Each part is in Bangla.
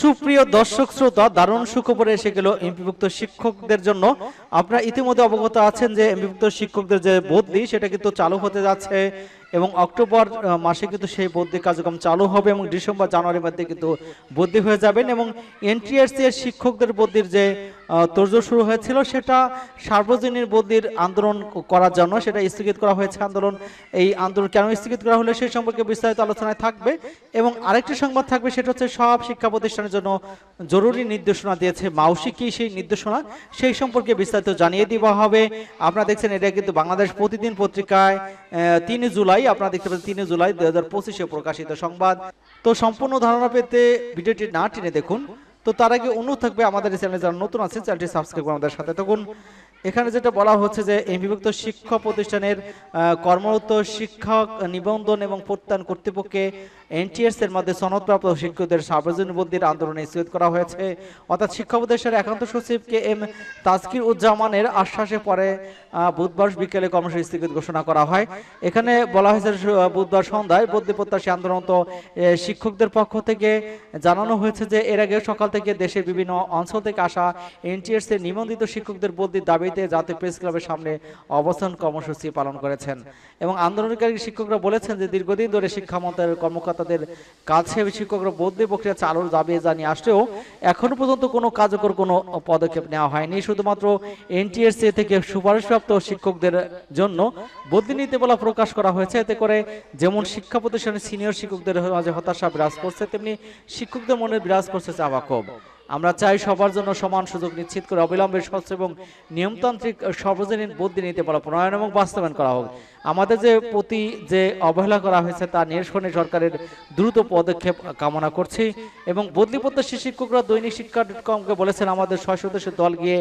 সুপ্রিয় দর্শক শ্রোতা, দারুণ সুখবরে এসে গেল এমপিভুক্ত শিক্ষকদের জন্য। আপনারা ইতিমধ্যে অবগত আছেন যে এমপিভুক্ত শিক্ষকদের যে বদলি, সেটা কিন্তু চালু হতে যাচ্ছে। এবং অক্টোবর মাসে কিন্তু সেই বদলি কার্যক্রম চালু হবে এবং ডিসেম্বর জানুয়ারির মধ্যে কিন্তু বদলি হয়ে যাবেন এবং এনটিআরসি এর শিক্ষকদের বদলির যে আহ, শুরু হয়েছিল সেটা সার্বজনীন বদলির আন্দোলন করার জন্য সেটা স্থগিত করা হয়েছে আন্দোলন। এই আন্দোলন কেন স্থগিত করা হলে সেই সম্পর্কে বিস্তারিত আলোচনায় থাকবে এবং আরেকটি সংবাদ থাকবে সেটা হচ্ছে সব শিক্ষা প্রতিষ্ঠানের জন্য জরুরি নির্দেশনা দিয়েছে মাউসি কি সেই নির্দেশনা সেই সম্পর্কে বিস্তারিত জানিয়ে দেওয়া হবে। আপনারা দেখছেন এটা কিন্তু বাংলাদেশ প্রতিদিন পত্রিকায় তিন জুলাই আপনারা দেখতে পাচ্ছেন, তিনে জুলাই দুই হাজার পঁচিশে প্রকাশিত সংবাদ। তো সম্পূর্ণ ধারণা পেতে ভিডিওটি না টেনে দেখুন। তো তার আগে অনুরোধ থাকবে আমাদের চ্যানেলে যারা নতুন আছে চ্যানেলটি সাবস্ক্রাইব করে আমাদের সাথে থাকুন। এখানে যেটা বলা হচ্ছে যে এই বিভক্ত শিক্ষা প্রতিষ্ঠানের কর্মরত শিক্ষক নিবন্ধন এবং প্রত্যয়ন কর্তৃপক্ষে এনটিএস এর মধ্যে সনদপ্রাপ্ত শিক্ষকদের সার্বজনীন বদলির আন্দোলনে স্থগিত করা হয়েছে। অর্থাৎ শিক্ষা প্রতিষ্ঠানের একান্ত সচিব কে এম তাজকির উজ্জামানের আশ্বাসে পরে বুধবার বিকেলে কর্মসূচি স্থগিত ঘোষণা করা হয়। এখানে বলা হয়েছে বুধবার সন্ধ্যায় বদলি প্রত্যাশী আন্দোলনত শিক্ষকদের পক্ষ থেকে জানানো হয়েছে যে, এর আগে সকাল থেকে দেশের বিভিন্ন অঞ্চল থেকে আসা এনটিএস এর নিবন্ধিত শিক্ষকদের বদলির দাবিতে জাতীয় প্রেস ক্লাবের সামনে অবস্থান কর্মসূচি পালন করেছেন। এবং আন্দোলনকারী শিক্ষকরা বলেছেন যে দীর্ঘদিন ধরে শিক্ষা মন্ত্রণালয়ের কর্মকর্তাদের কাছে শিক্ষকরা বদলি প্রক্রিয়া চালুর দাবি জানিয়ে আসলেও এখনও পর্যন্ত কোনো কার্যকর কোনো পদক্ষেপ নেওয়া হয়নি। শুধুমাত্র এনটিএসসি থেকে সুপারিশপ্রাপ্ত শিক্ষকদের জন্য বদলি নিতে বলা প্রকাশ করা হয়েছে। এতে করে যেমন শিক্ষা প্রতিষ্ঠানের সিনিয়র শিক্ষকদের মাঝে হতাশা বিরাজ করছে তেমনি শিক্ষকদের মনে বিরাজ করছে ক্ষোভ। আমরা চাই সবার জন্য সমান সুযোগ নিশ্চিত করে অবিলম্বে স্বচ্ছ এবং নিয়মতান্ত্রিক, সর্বজনীন বুদ্ধি নিতে প্রণয়ন এবং বাস্তবায়ন করা হোক। আমাদের যে প্রতি যে অবহেলা করা হয়েছে তা নিরসনে সরকারের দ্রুত পদক্ষেপ কামনা করছি এবং বদলি প্রত্যাশী শিক্ষকরা দৈনিক শিক্ষা ডট কমকে বলেছেন, আমাদের ছয় সদস্যের দল গিয়ে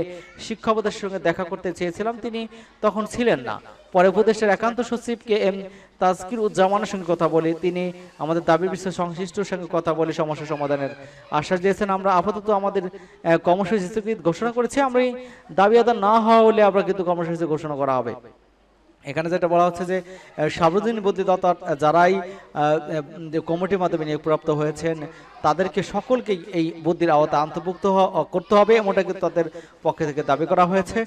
শিক্ষা উপদেশের সঙ্গে দেখা করতে চেয়েছিলাম। তিনি তখন ছিলেন না। পরে উপদেশের একান্ত সচিব কে এম তাজকির উজ্জামানের সঙ্গে কথা বলি, তিনি আমাদের দাবি বিষয়ে সংশ্লিষ্টর সঙ্গে কথা বলে সমস্যা সমাধানের আশ্বাস দিয়েছেন। আমরা আপাতত আমাদের কর্মসূচি ঘোষণা করেছি। আমরা দাবি আদায় না হওয়া হলে আমরা কিন্তু কর্মসূচি ঘোষণা করা হবে। এখানে যেটা বলা হচ্ছে যে সার্বজনীন বদলিদাতা যারাই কমিটির মাধ্যমে নিয়োগপ্রাপ্ত হয়েছেন তাদেরকে সকলকেই এই বুদ্ধির আওতা অন্তর্ভুক্ত করতে হবে এমনটা কিন্তু তাদের পক্ষ থেকে দাবি করা হয়েছে।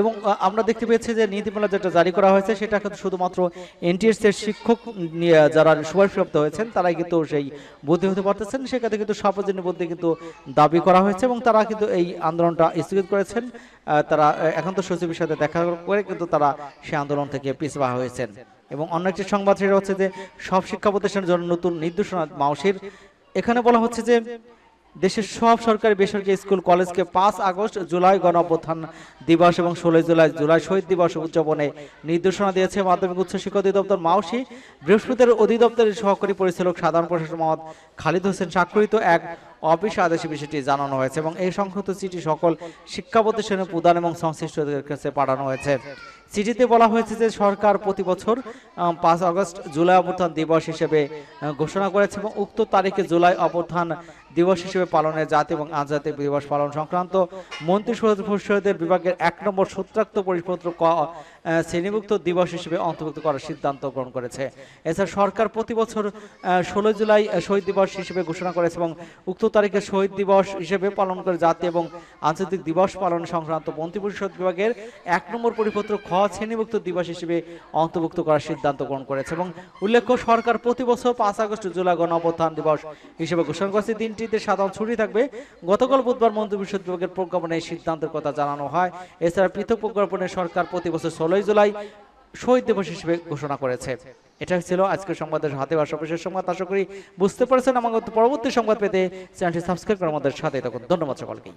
এবং আমরা দেখতে পেয়েছি যে নীতিমালা যেটা জারি করা হয়েছে সেটা কিন্তু শুধুমাত্র এনটিএস এর শিক্ষক যারা সুপারিশপ্রাপ্ত হয়েছেন তারাই কিন্তু সেই বুদ্ধি হতে পারতেছেন। সেক্ষেত্রে কিন্তু সার্বজনীন বদলি কিন্তু দাবি করা হয়েছে এবং তারা কিন্তু এই আন্দোলনটা স্থগিত করেছেন। তারা আহ, একান্ত সচিবের সাথে দেখা করে কিন্তু তারা সেই আন্দোলন থেকে পিছপা হয়েছেন। এবং অন্য একটি সংবাদ সেটা হচ্ছে যে সব শিক্ষা প্রতিষ্ঠানের জন্য নতুন নির্দেশনা মাউসির। এখানে বলা হচ্ছে যে দেশের সব সরকারি বেসরকারি স্কুল, কলেজকে পাঁচ আগস্ট জুলাই গণ অভ্যুত্থান দিবস এবং ষোলোই জুলাই জুলাই শহীদ দিবস উদযাপনে নির্দেশনা দিয়েছে মাধ্যমিক উচ্চ শিক্ষা অধিদপ্তর মাউসি। বৃহস্পতিবার অধিদপ্তরের সহকারী পরিচালক সাধারণ প্রশাসক মোহাম্মদ খালিদ হোসেন স্বাক্ষরিত এক অফিস আদেশে বিষয়টি জানানো হয়েছে এবং এই সংক্রান্ত চিঠি সকল শিক্ষা প্রতিষ্ঠানের প্রদান এবং সংশ্লিষ্টদের কাছে পাঠানো হয়েছে। চিঠিতে বলা হয়েছে যে সরকার প্রতি বছর পাঁচ আগস্ট জুলাই অভ্যুত্থান দিবস হিসেবে ঘোষণা করেছে এবং উক্ত তারিখে জুলাই অভ্যুত্থান দিবস হিসেবে পালনের জাতি এবং আন্তর্জাতিক দিবস পালন সংক্রান্ত মন্ত্রী পরিষদের বিভাগের এক নম্বর সূত্রাক্ত পরিপত্র ক শ্রেণীভুক্ত দিবস হিসেবে অন্তর্ভুক্ত করার সিদ্ধান্ত গ্রহণ করেছে। এছাড়া সরকার প্রতি বছর ষোলো জুলাই শহীদ দিবস হিসেবে ঘোষণা করেছে এবং উক্ত তারিখে শহীদ দিবস হিসেবে পালন করে জাতি এবং আন্তর্জাতিক দিবস পালন সংক্রান্ত মন্ত্রিপরিষদ বিভাগের এক নম্বর পরিপত্র খ শ্রেণীভুক্ত দিবস হিসেবে অন্তর্ভুক্ত করার সিদ্ধান্ত গ্রহণ করেছে এবং উল্লেখ্য সরকার প্রতি বছর পাঁচ আগস্ট জুলাই গণ দিবস হিসেবে ঘোষণা করেছে। দিনটিতে সাধারণ ছুটি থাকবে। গতকাল বুধবার মন্ত্রিপরিষদ বিভাগের প্রজ্ঞাপনে এই সিদ্ধান্তের কথা জানানো হয়। এছাড়া পৃথক প্রজ্ঞাপনে সরকার প্রতি বছর ষোলোই জুলাই শহীদ দিবস হিসেবে ঘোষণা করেছে। এটা ছিল আজকের সংবাদের হাতে বা সর্বশেষ সংবাদ। আশা করি বুঝতে পারছেন। আমাকে পরবর্তী সংবাদ পেতে চ্যানেলটি সাবস্ক্রাইব করে আমাদের সাথে তখন ধন্যবাদ সকলকে